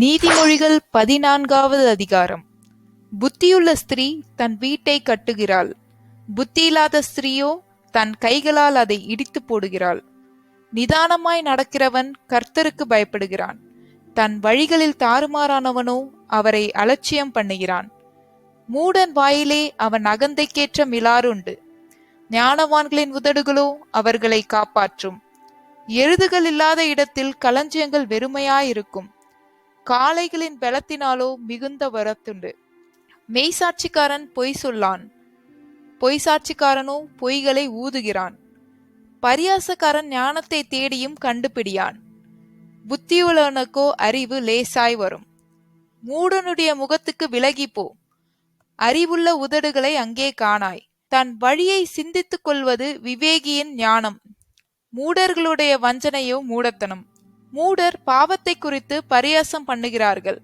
நீதிமொழிகள் பதினான்காவது அதிகாரம். புத்தியுள்ள ஸ்திரீ தன் வீட்டை கட்டுகிறாள். புத்தியில்லாத ஸ்திரீயோ தன் கைகளால் அதை இடித்து போடுகிறாள். நிதானமாய் நடக்கிறவன் கர்த்தருக்கு பயப்படுகிறான். தன் வழிகளில் தாறுமாறானவனோ அவரை அலட்சியம் பண்ணுகிறான். மூடன் வாயிலே அவன் அகந்தைக்கேற்ற மிலாறுண்டு ஞானவான்களின் உதடுகளோ அவர்களை காப்பாற்றும். எருதுகள் இல்லாத இடத்தில் களஞ்சியங்கள் வெறுமையாயிருக்கும் காளைகளின் பலத்தினாலோ மிகுந்த வரத்துண்டு. மெய்சாட்சிக்காரன் பொய் சொல்லான். பொய் சாட்சிக்காரனோ பொய்களை ஊதுகிறான். பரியாசக்காரன் ஞானத்தை தேடியும் கண்டுபிடியான். புத்தியுள்ளவனுக்கோ அறிவு லேசாய் வரும். மூடனுடைய முகத்துக்கு விலகி போ. அறிவுள்ள உதடுகளை அங்கே காணாய். தன் வழியை சிந்தித்துக் கொள்வது விவேகியின் ஞானம். மூடர்களுடைய வஞ்சனையோ மூடத்தனம். மூடர் பாவத்தை குறித்து பரியாசம் பண்ணுகிறார்கள்.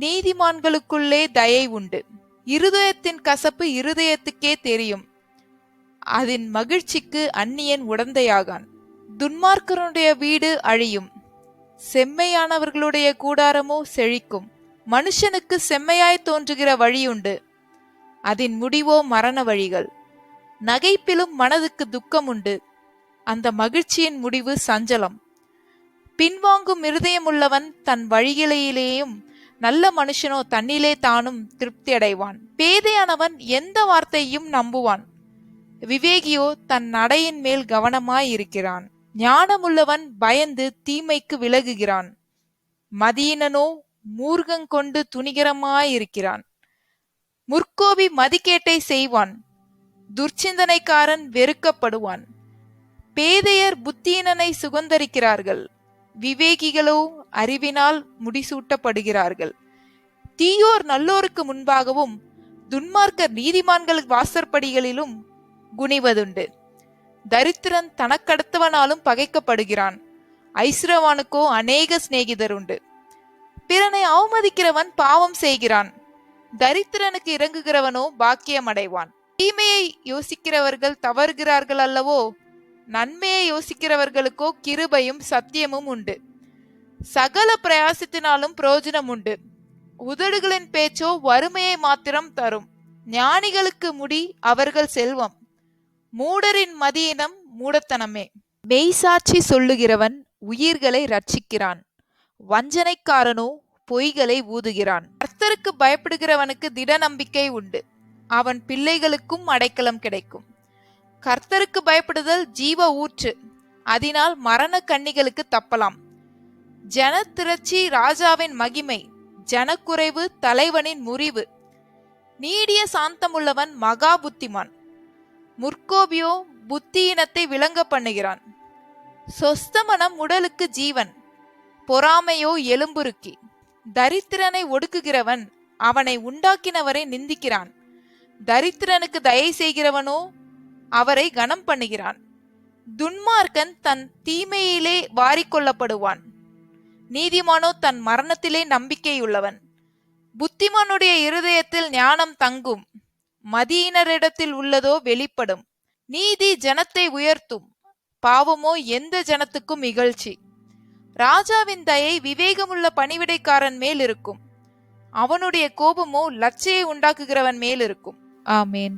நீதிமான்களுக்குள்ளே தயை உண்டு. இருதயத்தின் கசப்பு இருதயத்துக்கே தெரியும். அதன் மகிழ்ச்சிக்கு அந்நியன் உடந்தையாகான். துன்மார்க்கருடைய வீடு அழியும். செம்மையானவர்களுடைய கூடாரமோ செழிக்கும். மனுஷனுக்கு செம்மையாய் தோன்றுகிற வழியுண்டு. அதன் முடிவோ மரண வழிகள். நகைப்பிலும் மனதுக்கு துக்கம் உண்டு அந்த மகிழ்ச்சியின் முடிவு சஞ்சலம். பின்வாங்கும் இருதயமுள்ளவன் தன் வழியிலேயும் நல்ல மனுஷனோ தன்னிலே தானும் திருப்தி அடைவான் பேதையானவன் எந்த வார்த்தையும் நம்புவான். விவேகியோ தன் நடையின் மேல் கவனமாய் இருக்கிறான் ஞானமுள்ளவன் பயந்து தீமைக்கு விலகுகிறான். மதியினனோ மூர்க்கங்கொண்டு துணிகரமாயிருக்கிறான். முற்கோபி மதிக்கேட்டை செய்வான். துர்ச்சிந்தனைக்காரன் வெறுக்கப்படுவான். பேதையர் புத்தீனனை சுகந்தரிக்கிறார்கள். விவேகிகளோ அறிவினால் முடிசூட்டப்படுகிறார்கள். தீயோர் நல்லோருக்கு முன்பாகவும் துன்மார்க்கர் நீதிமான்கள் வாசற்படிகளிலும் குனிவதுண்டு. தரித்திரன் தனக்கடுத்தவனாலும் பகைக்கப்படுகிறான். ஐஸ்ரவானுக்கோ அநேக சிநேகிதர் உண்டு பிறனை அவமதிக்கிறவன் பாவம் செய்கிறான். தரித்திரனுக்கு இறங்குகிறவனோ பாக்கியம் அடைவான் தீமையை யோசிக்கிறவர்கள் தவறுகிறார்கள் அல்லவோ நன்மையை யோசிக்கிறவர்களுக்கோ கிருபையும் சத்தியமும் உண்டு. சகல பிரயாசத்தினாலும் பிரயோஜனம் உண்டு. உதடுகளின் பேச்சோ வறுமையை மாத்திரம் தரும். ஞானிகளுக்கு முடி அவர்கள் செல்வம். மூடரின் மதியினம் மூடத்தனமே. மெய்சாட்சி சொல்லுகிறவன் உயிர்களை ரட்சிக்கிறான் வஞ்சனைக்காரனோ பொய்களை ஊதுகிறான். கர்த்தருக்கு பயப்படுகிறவனுக்கு திட நம்பிக்கை உண்டு. அவன் பிள்ளைகளுக்கும் அடைக்கலம் கிடைக்கும். கர்த்தருக்கு பயப்படுதல் ஜீவ ஊற்று. அதனால் மரண கண்ணிகளுக்கு தப்பலாம். ஜனத்திரட்சி ராஜாவின் மகிமை ஜனக்குறைவு தலைவனின் முறிவு. நீடிய சாந்தமுள்ளவன் மகா புத்திமான். முற்கோபியோ புத்தியினத்தை விளங்க பண்ணுகிறான். சொஸ்தமனம் உடலுக்கு ஜீவன். பொறாமையோ எலும்புருக்கி. தரித்திரனை ஒடுக்குகிறவன் அவனை உண்டாக்கினவரை நிந்திக்கிறான். தரித்திரனுக்கு தயை செய்கிறவனோ அவரை கனம் பண்ணுகிறான். துன்மார்க்கன் தன் தீமையிலே வாரிக்கொள்ளப்படுவான். நீதிமானோ தன் மரணத்திலே நம்பிக்கையுள்ளவன். புத்திமானுடைய இருதயத்தில் ஞானம் தங்கும். மதியினரிடத்தில் உள்ளதோ வெளிப்படும். நீதி ஜனத்தை உயர்த்தும். பாவமோ எந்த ஜனத்துக்கும் இகழ்ச்சி. ராஜாவின் தயை விவேகமுள்ள பணிவிடைக்காரன் மேல் இருக்கும். அவனுடைய கோபமோ லட்சையை உண்டாக்குகிறவன் மேல் இருக்கும். ஆமேன்.